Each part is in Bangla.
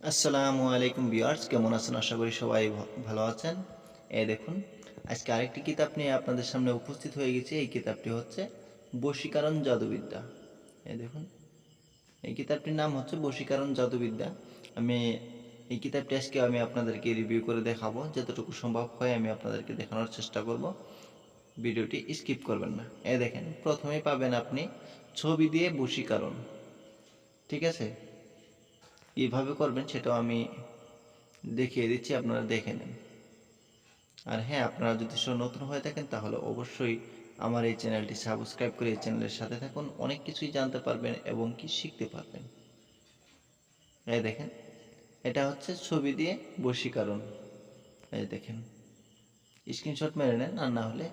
আসসালামু আলাইকুম ভিউয়ার্স, কেমন আছেন? আশা করি সবাই ভালো আছেন। এই দেখুন, আজকে আরেকটি কিতাব নিয়ে আপনাদের সামনে উপস্থিত হয়ে গেছি। এই কিতাবটি হচ্ছে বশীকরণ জাদুবিদ্যা। এই দেখুন, এই কিতাবটির নাম হচ্ছে বশীকরণ জাদুবিদ্যা। আমি এই কিতাবটি আজকে আমি আপনাদেরকে রিভিউ করে দেখাবো। যতটুকু সম্ভব হয় আমি আপনাদেরকে দেখানোর চেষ্টা করব। ভিডিওটি স্কিপ করবেন না। এই দেখেন, প্রথমেই পাবেন আপনি ছবি দিয়ে বশীকরণ। ঠিক আছে? কীভাবে করবেন সেটাও আমি দেখিয়ে দিচ্ছি, আপনারা দেখে নেন। আর হ্যাঁ আপনারা যদি সব নতুন হয়ে থাকেন, তাহলে অবশ্যই আমার এই চ্যানেলটি সাবস্ক্রাইব করে এই চ্যানেলের সাথে থাকুন, অনেক কিছুই জানতে পারবেন এবং কি শিখতে পারবেন। এই দেখেন, এটা হচ্ছে ছবি দিয়ে বশীকরণ। এই দেখেন, স্ক্রিনশট মেরে নেন, আর না হলে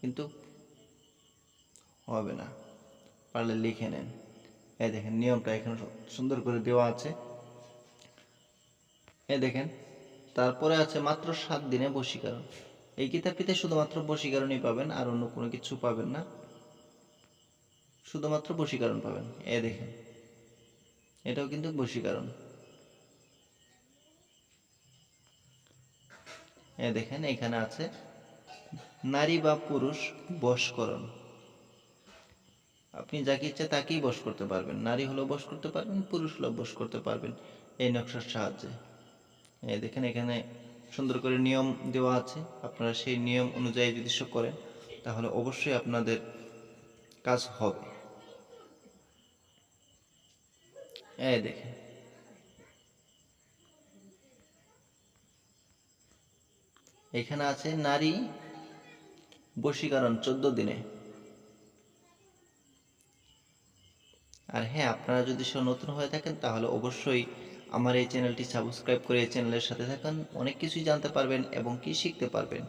কিন্তু হবে না, পারলে লিখে নেন। এই দেখেন, নিয়মটা এখানে সুন্দর করে দেওয়া আছে। এই দেখেন, তারপরে আছে মাত্র সাত দিনে বশীকরণ। এই কিতাবটিতে শুধুমাত্র বশীকরণই পাবেন, আর অন্য কোনো কিছু পাবেন না। শুধুমাত্র বশীকরণ পাবেন এ দেখেন। এটাও কিন্তু বশীকরণ। এ দেখেন, এখানে আছে, নারী বা পুরুষ বশকরণ। আপনি যাকে ইচ্ছা তাকেই বশ করতে পারবেন। নারী হলেও বশ করতে পারবেন, পুরুষ হলেও বশ করতে পারবেন। এই নকশার সাহায্যে। দেখেন, এখানে সুন্দর করে নিয়ম দেওয়া আছে। আপনারা সেই নিয়ম অনুযায়ী যদি সব করেন, তাহলে অবশ্যই আপনাদের কাজ হবে। এই দেখেন। এখানে আছে নারী বশীকরণ চোদ্দ দিনে। আর হ্যাঁ আপনারা যদি সব নতুন হয়ে থাকেন, তাহলে অবশ্যই আমার এই চ্যানেলটি সাবস্ক্রাইব করে এই চ্যানেলের সাথে থাকুন। অনেক কিছুই জানতে পারবেন এবং কি শিখতে পারবেন।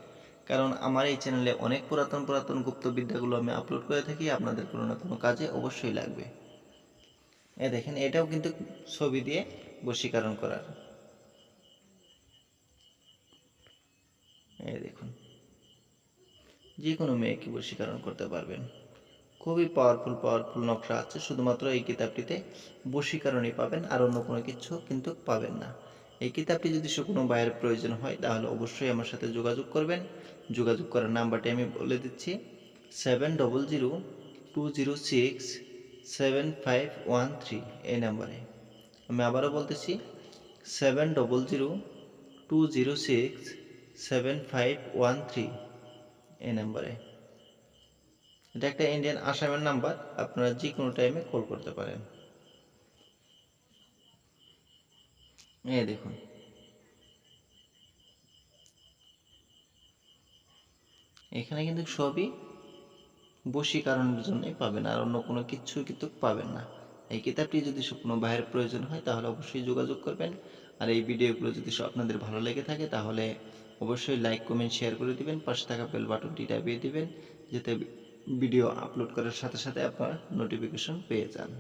কারণ আমার এই চ্যানেলে অনেক পুরাতন পুরাতন গুপ্ত বিদ্যাগুলো আমি আপলোড করে থাকি, আপনাদের কোনো না কোনো কাজে অবশ্যই লাগবে। এ দেখেন, এটাও কিন্তু ছবি দিয়ে বশীকরণ করার। এই দেখুন যে কোনো মেয়েকে বশীকরণ করতে পারবেন। খুবই পাওয়ারফুল পাওয়ারফুল নকশা আছে। শুধুমাত্র এই কিতাবটিতে বশীকরণই পাবেন, আর অন্য কোনো কিছু কিন্তু পাবেন না। এই কিতাবটি যদি সে কোনো বাইরের প্রয়োজন হয়, তাহলে অবশ্যই আমার সাথে যোগাযোগ করবেন। যোগাযোগ করার নাম্বারটি আমি বলে দিচ্ছি seven double zero two zero six seven five one three এই নাম্বারে। আমি আবারও বলতেছি seven double zero two zero six seven five one three এই নাম্বারে। এটা একটা ইন্ডিয়ান আসামের নাম্বার আপনারা যে কোনো টাইমে কল করতে পারেন। এই দেখুন। এখানে কিন্তু সবই বশীকরণের জন্যই পাবেন, আর অন্য কোনো কিছু কিন্তু পাবেন না। এই কিতাবটি যদি কোনো ভাইয়ের প্রয়োজন হয়, তাহলে অবশ্যই যোগাযোগ করবেন। আর এই ভিডিওগুলো যদি আপনাদের ভালো লেগে থাকে, তাহলে অবশ্যই লাইক কমেন্ট শেয়ার করে দিবেন। পাশে থাকা বেল বাটনটি দাবিয়ে দিবেন, যাতে ভিডিও আপলোড করার সাথে সাথে আপনার নোটিফিকেশন পেয়ে যান।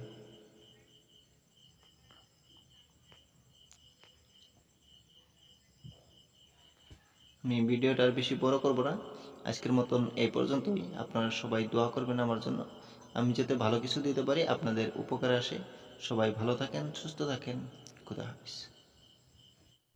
আমি ভিডিওটা আর বেশি বড় করব না। আজকের মতন এই পর্যন্তই। আপনারা সবাই দোয়া করবেন আমার জন্য। আমি যাতে ভালো কিছু দিতে পারি, আপনাদের উপকারে আসে। সবাই ভালো থাকেন, সুস্থ থাকেন। খুদা হাফিজ।